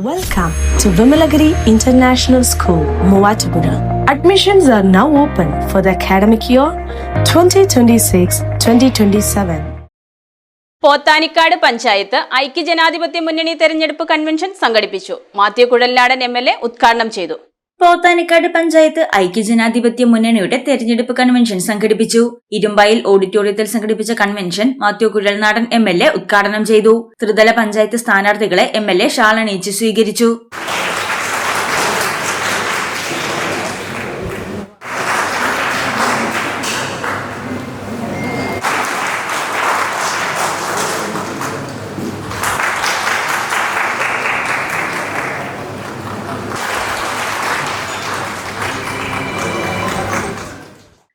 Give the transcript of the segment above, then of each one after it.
Welcome to Vimalagiri International School, Muatupura. Admissions are now open for the academic year 2026-2027. Pothanikkad panchayat ഐക്യജനാധിപത്യ മുന്നണി തെരഞ്ഞെടുപ്പ് convention സംഘടിപ്പിച്ചു Mathew Kuzhalnadan M L A ഉദ്ഘാടനം ചെയ്തു പോത്താനിക്കാട് പഞ്ചായത്ത് ഐക്യജനാധിപത്യ മുന്നണിയുടെ തെരഞ്ഞെടുപ്പ് കൺവെൻഷൻ സംഘടിപ്പിച്ചു. ഇരുമ്പായിൽ ഓഡിറ്റോറിയത്തിൽ സംഘടിപ്പിച്ച convention Mathew Kuzhalnadan M L A ഉദ്ഘാടനം ചെയ്തു. ത്രിതല പഞ്ചായത്ത് സ്ഥാനാർത്ഥികളെ എം എൽ എ ഷാളണീച്ച് സ്വീകരിച്ചു.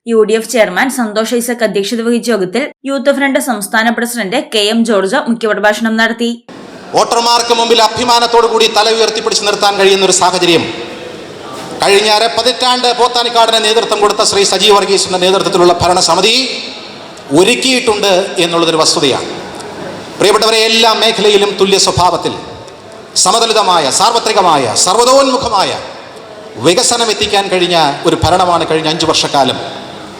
U D F chairman Santhosh Isaac അധ്യക്ഷത വഹിച്ച യോഗത്തിൽ യൂത്ത് ഫ്രണ്ട് സംസ്ഥാന പ്രസിഡന്റ് കെ എം ജോർജ് മുഖ്യപ്രഭാഷണം നടത്തി. വോട്ടർമാർക്ക് മുമ്പിൽ അഭിമാനത്തോടു കൂടി തല ഉയർത്തിപ്പിടിച്ച് നിർത്താൻ കഴിയുന്ന ഒരു സാഹചര്യം. കഴിഞ്ഞ അര പതിറ്റാണ്ട് പോത്താനിക്കാടിന് നേതൃത്വം കൊടുത്ത ശ്രീ സജീവ് വർഗീസിന്റെ നേതൃത്വത്തിലുള്ള ഭരണസമിതി ഒരുക്കിയിട്ടുണ്ട് എന്നുള്ളതൊരു വസ്തുതയാണ്. പ്രിയപ്പെട്ടവരെ എല്ലാ മേഖലയിലും തുല്യ സ്വഭാവത്തിൽ സമതുലിതമായ സാർവത്രികമായ സർവതോന്മുഖമായ വികസനം എത്തിക്കാൻ കഴിഞ്ഞ ഒരു ഭരണമാണ് കഴിഞ്ഞ അഞ്ചു വർഷക്കാലം.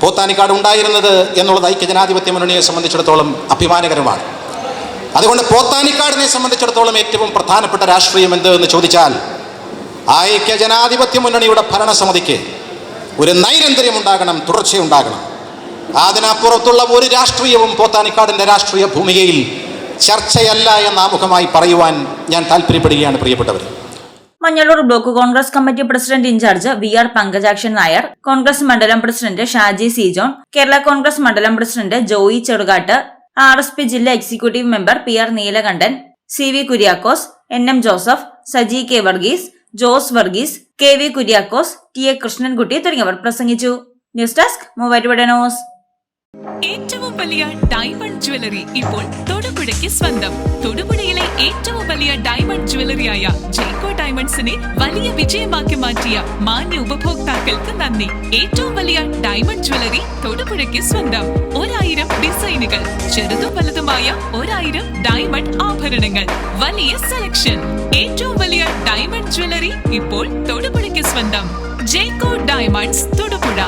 പോത്താനിക്കാട് ഉണ്ടായിരുന്നത് എന്നുള്ളത് ഐക്യജനാധിപത്യ മുന്നണിയെ സംബന്ധിച്ചിടത്തോളം അഭിമാനകരമാണ്. അതുകൊണ്ട് പോത്താനിക്കാടിനെ സംബന്ധിച്ചിടത്തോളം ഏറ്റവും പ്രധാനപ്പെട്ട രാഷ്ട്രീയം എന്ത് എന്ന് ചോദിച്ചാൽ ഐക്യ ജനാധിപത്യ മുന്നണിയുടെ ഭരണസമിതിക്ക് ഒരു നൈരന്തര്യം ഉണ്ടാകണം തുടർച്ചയുണ്ടാകണം അതിനപ്പുറത്തുള്ള ഒരു രാഷ്ട്രീയവും പോത്താനിക്കാടിന്റെ രാഷ്ട്രീയ ഭൂമികയിൽ ചർച്ചയല്ല എന്ന് ആമുഖമായി പറയുവാൻ ഞാൻ താല്പര്യപ്പെടുകയാണ് പ്രിയപ്പെട്ടവർ Manjalloor block Congress committee president in charge V R Pankajakshan Nair Congress മണ്ഡലം president Shaji C John Kerala Congress മണ്ഡലം president Joy Cherukattu R S P ജില്ലാ executive member P R Neelakandan C V Kuriakose N M Joseph Saji K Varghese Jose Varghese K V Kuriakose T A Krishnankutty തുടങ്ങിയവർ പ്രസംഗിച്ചു. News desk Muvattupuzha ഏറ്റവും വലിയ diamond jewellery ഇപ്പോൾ തൊടുപുഴയ്ക്ക് സ്വന്തം. തൊടുപുഴയിലെ ഏറ്റവും വലിയ ഡയമണ്ട് ജ്വല്ലറിയായ ജേക്കോ ഡയമണ്ട്സിനെ വലിയ വിജയമാക്കി മാറ്റിയ മാന്യ ഉപഭോക്താക്കൾക്ക് നന്ദി. ഏറ്റവും വലിയ ഡയമണ്ട് ജ്വല്ലറി തൊടുപുഴയ്ക്ക് സ്വന്തം. ഒരായിരം ഡിസൈനുകൾ ചെറുതും വലുതുമായ ഒരായിരം ഡയമണ്ട് ആഭരണങ്ങൾ. വലിയ സെലക്ഷൻ. ഏറ്റവും വലിയ ഡയമണ്ട് ജ്വല്ലറി ഇപ്പോൾ തൊടുപുഴയ്ക്ക് സ്വന്തം. ജേക്കോ ഡയമണ്ട്സ് തൊടുപുഴ.